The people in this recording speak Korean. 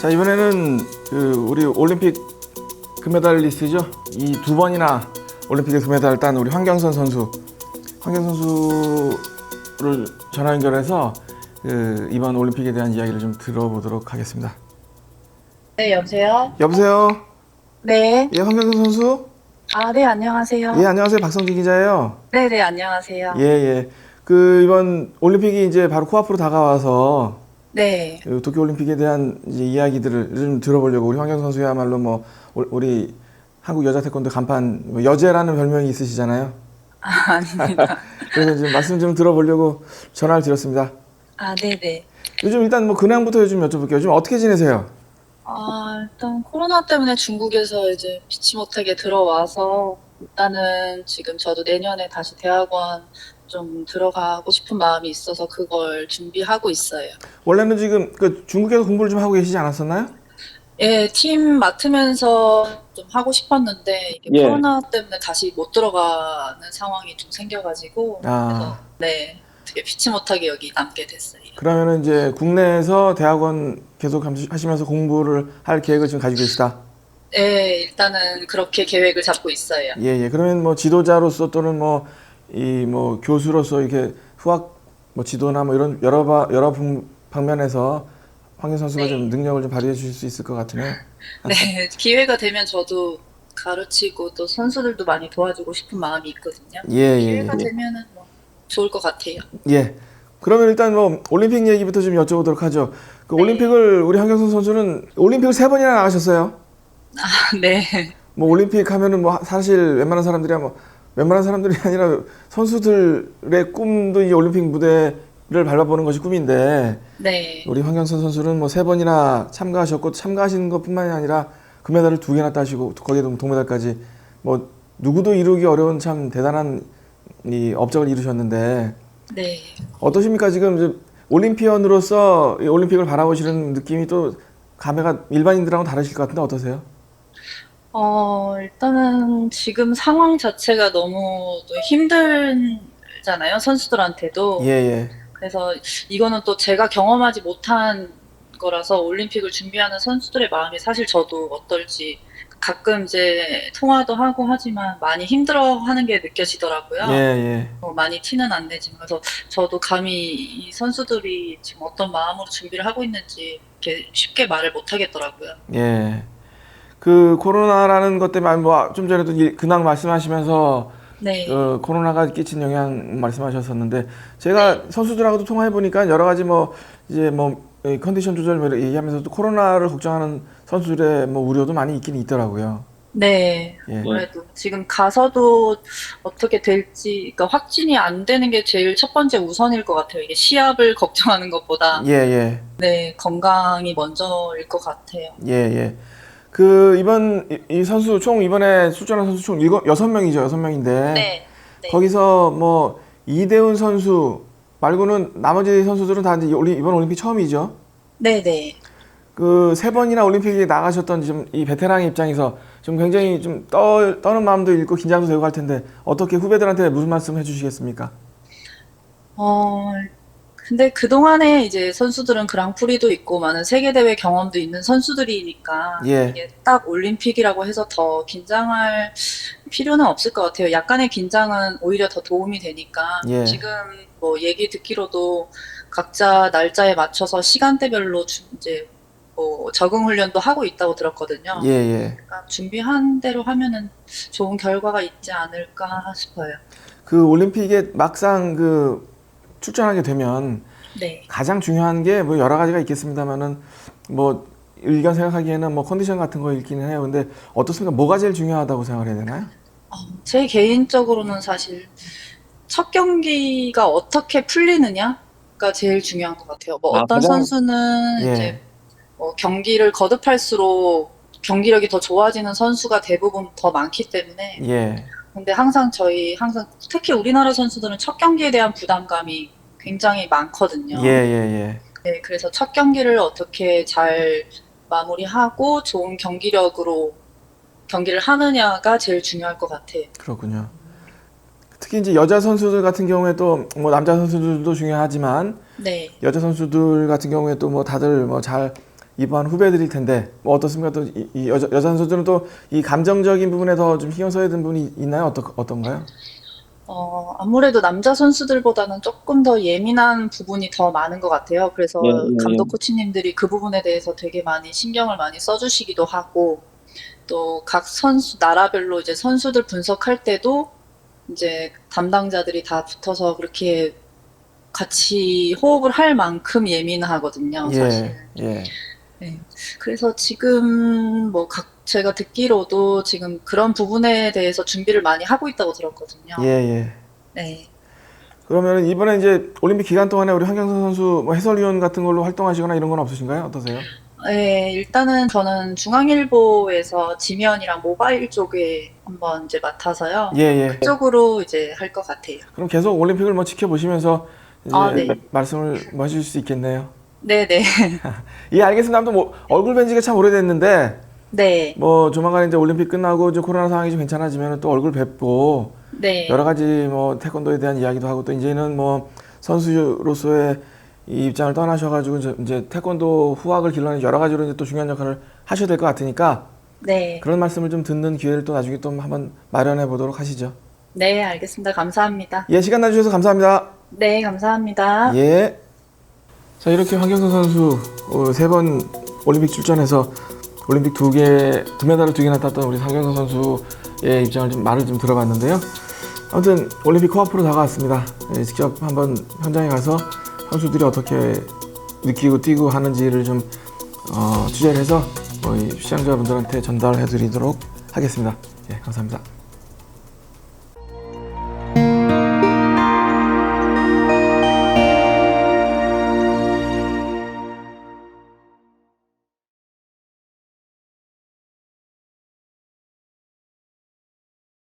자 이번에는 그 우리 올림픽 금메달리스트죠. 이 두 번이나 올림픽에 금메달을 딴 우리 황경선 선수. 황경선 선수를 전화 연결해서 그 이번 올림픽에 대한 이야기를 좀 들어보도록 하겠습니다. 네, 여보세요? 여보세요. 네. 예, 황경선 선수. 아, 네, 안녕하세요. 예, 안녕하세요. 박성진 기자예요. 네, 네, 안녕하세요. 예, 예. 그 이번 올림픽이 이제 바로 코앞으로 다가와서 네. 그 도쿄 올림픽에 대한 이야기들을 좀 들어보려고 우리 황경 선수야말로 뭐 올- 우리 한국 여자 태권도 간판 뭐 여제라는 별명이 있으시잖아요. 아, 아닙니다. 그래서 지금 말씀 좀 들어보려고 전화를 드렸습니다. 아, 네, 네. 요즘 일단 뭐 근황부터 좀 여쭤볼게요. 요즘 어떻게 지내세요? 아, 일단 코로나 때문에 중국에서 이제 피치 못하게 들어와서 일단은 지금 저도 내년에 다시 대학원 좀 들어가고 싶은 마음이 있어서 그걸 준비하고 있어요. 원래는 지금 그 중국에서 공부를 좀 하고 계시지 않았었나요? 예, 팀 맡으면서 좀 하고 싶었는데 이게 예. 코로나 때문에 다시 못 들어가는 상황이 좀 생겨가지고 아. 그래서 네, 되게 피치 못하게 여기 남게 됐어요. 그러면은 이제 국내에서 대학원 계속 함- 하시면서 공부를 할 계획을 지금 가지고 계시다. 네, 일단은 그렇게 계획을 잡고 있어요. 예, 예. 그러면 뭐 지도자로서 또는 뭐 이 뭐 교수로서 이렇게 후학 뭐 지도나 뭐 이런 여러 바, 여러 분- 방면에서 황경 선수가 네. 좀 능력을 좀 발휘해 주실 수 있을 것 같으네요. 네, 기회가 되면 저도 가르치고 또 선수들도 많이 도와주고 싶은 마음이 있거든요. 예, 예, 기회가 예. 되면은 뭐 좋을 것 같아요. 예. 그러면 일단 뭐 올림픽 얘기부터 좀 여쭤보도록 하죠. 그 네. 올림픽을 우리 황경선 선수는 올림픽을 세 번이나 나가셨어요. 네, 뭐 올림픽 하면은 뭐 사실 웬만한 사람들이야 뭐 웬만한 사람들이 아니라 선수들의 꿈도 이 올림픽 무대를 밟아보는 것이 꿈인데 네, 우리 황경선 선수는 뭐 세 번이나 참가하셨고 참가하시는 것뿐만이 아니라 금메달을 두 개나 따시고 거기에도 동메달까지 뭐 누구도 이루기 어려운 참 대단한 이 업적을 이루셨는데 네. 어떠십니까 지금 이제 올림피언으로서 이 올림픽을 바라보시는 느낌이 또 감회가 일반인들하고 다르실 것 같은데 어떠세요? 어, 일단은 지금 상황 자체가 너무 또 힘들잖아요, 선수들한테도. 예 예. 그래서 이거는 또 제가 경험하지 못한 거라서 올림픽을 준비하는 선수들의 마음이 사실 저도 어떨지 가끔 이제 통화도 하고 하지만 많이 힘들어하는 게 느껴지더라고요. 예 예. 뭐 많이 티는 안 내지만 그래서 저도 감히 이 선수들이 지금 어떤 마음으로 준비를 하고 있는지 이렇게 쉽게 말을 못 하겠더라고요. 예. 그 코로나라는 것 때문에 뭐 좀 전에도 이- 근황 말씀하시면서 네. 어, 코로나가 끼친 영향 말씀하셨었는데 제가 선수들하고도 통화해 보니까 여러 가지 뭐 이제 뭐이 컨디션 조절 뭐 이렇게 얘기하면서 또 코로나를 걱정하는 선수들의 뭐 우려도 많이 있긴 있더라고요. 네. 예. 그래도 지금 가서도 어떻게 될지, 그러니까 확진이 안 되는 게 제일 첫 번째 우선일 것 같아요. 이게 시합을 걱정하는 것보다 예, 예. 네 건강이 먼저일 것 같아요. 예, 예. 그 이번 이, 이 선수 총 이번에 출전한 선수 총 일곱 여섯 명이죠. 여섯 명인데 네. 네. 거기서 뭐 이대훈 선수 말고는 나머지 선수들은 다 이제 올리- 이번 올림픽 처음이죠. 네, 네. 그 세 번이나 올림픽에 나가셨던 좀이 베테랑 입장에서 좀 굉장히 좀 떠, 떠는 마음도 있고 긴장도 되고 할 텐데 어떻게 후배들한테 무슨 말씀 해주시겠습니까? 어, 근데 그동안에 이제 선수들은 그랑프리도 있고 많은 세계대회 경험도 있는 선수들이니까 예. 이게 딱 올림픽이라고 해서 더 긴장할 필요는 없을 것 같아요. 약간의 긴장은 오히려 더 도움이 되니까 예. 지금 뭐 얘기 듣기로도 각자 날짜에 맞춰서 시간대별로 주- 이제 뭐 적응 훈련도 하고 있다고 들었거든요. 예, 예. 그러니까 준비한 대로 하면은 좋은 결과가 있지 않을까 싶어요. 그 올림픽에 막상 그 출전하게 되면 네. 가장 중요한 게 뭐 여러 가지가 있겠습니다만은 뭐 의견 생각하기에는 뭐 컨디션 같은 거 있기는 해요. 근데 어떻습니까? 뭐가 제일 중요하다고 생각을 해야 되나요? 어, 제 개인적으로는 사실 첫 경기가 어떻게 풀리느냐가 제일 중요한 것 같아요. 뭐 아, 어떤 가장- 선수는 예. 이제 뭐 경기를 거듭할수록 경기력이 더 좋아지는 선수가 대부분 더 많기 때문에 예. 근데 항상 저희 항상 특히 우리나라 선수들은 첫 경기에 대한 부담감이 굉장히 많거든요. 예, 예, 예. 네, 그래서 첫 경기를 어떻게 잘 마무리하고 좋은 경기력으로 경기를 하느냐가 제일 중요할 것 같아요. 그렇군요. 특히 이제 여자 선수들 같은 경우에 또뭐 남자 선수들도 중요하지만 네, 여자 선수들 같은 경우에 또 뭐 다들 뭐 잘 입어한 후배들일 텐데 뭐 어떻습니까? 또이 여자, 여자 선수들은 또 이 감정적인 부분에 더 좀 신경 써야 되는 부분이 있나요? 어떠, 어떤가요? 어, 아무래도 남자 선수들보다는 조금 더 예민한 부분이 더 많은 것 같아요. 그래서 네, 네. 감독 코치님들이 그 부분에 대해서 되게 많이 신경을 많이 써주시기도 하고, 또 각 선수, 나라별로 이제 선수들 분석할 때도 이제 담당자들이 다 붙어서 그렇게 같이 호흡을 할 만큼 예민하거든요, 사실. 예, 예. 그래서 지금 뭐 각 제가 듣기로도 지금 그런 부분에 대해서 준비를 많이 하고 있다고 들었거든요. 예, 예. 네. 그러면 이번에 이제 올림픽 기간 동안에 우리 황경선 선수 뭐 해설위원 같은 걸로 활동하시거나 이런 건 없으신가요? 어떠세요? 네, 일단은 저는 중앙일보에서 지면이랑 모바일 쪽에 한번 이제 맡아서요. 예, 예. 그쪽으로 이제 할 것 같아요. 그럼 계속 올림픽을 뭐 지켜보시면서 이제 아, 네. 말씀을 뭐 해주실 수 있겠네요. 네네. 예, 알겠습니다. 아무튼 뭐 얼굴 뵌 지가 참 오래됐는데 네. 뭐 조만간 이제 올림픽 끝나고 이제 코로나 상황이 좀 괜찮아지면 또 얼굴 뵙고 네. 여러 가지 뭐 태권도에 대한 이야기도 하고 또 이제는 뭐 선수로서의 이 입장을 떠나셔가지고 이제- 이제 태권도 후학을 길러내는 여러 가지로 이제 또 중요한 역할을 하셔야 될 것 같으니까 네. 그런 말씀을 좀 듣는 기회를 또 나중에 또 한번 마련해 보도록 하시죠. 네, 알겠습니다. 감사합니다. 예, 시간 내주셔서 감사합니다. 네, 감사합니다. 예. 자 이렇게 황경선 선수 어, 세번 올림픽 출전해서 올림픽 두 개, 금메달을 두 개나 땄던 우리 황경선 선수의 입장을 좀 말을 좀 들어봤는데요. 아무튼 올림픽 코앞으로 다가왔습니다. 예, 직접 한번 현장에 가서 선수들이 어떻게 느끼고 뛰고 하는지를 좀 어, 취재를 해서 어, 이 시청자분들한테 전달해드리도록 하겠습니다. 예, 감사합니다.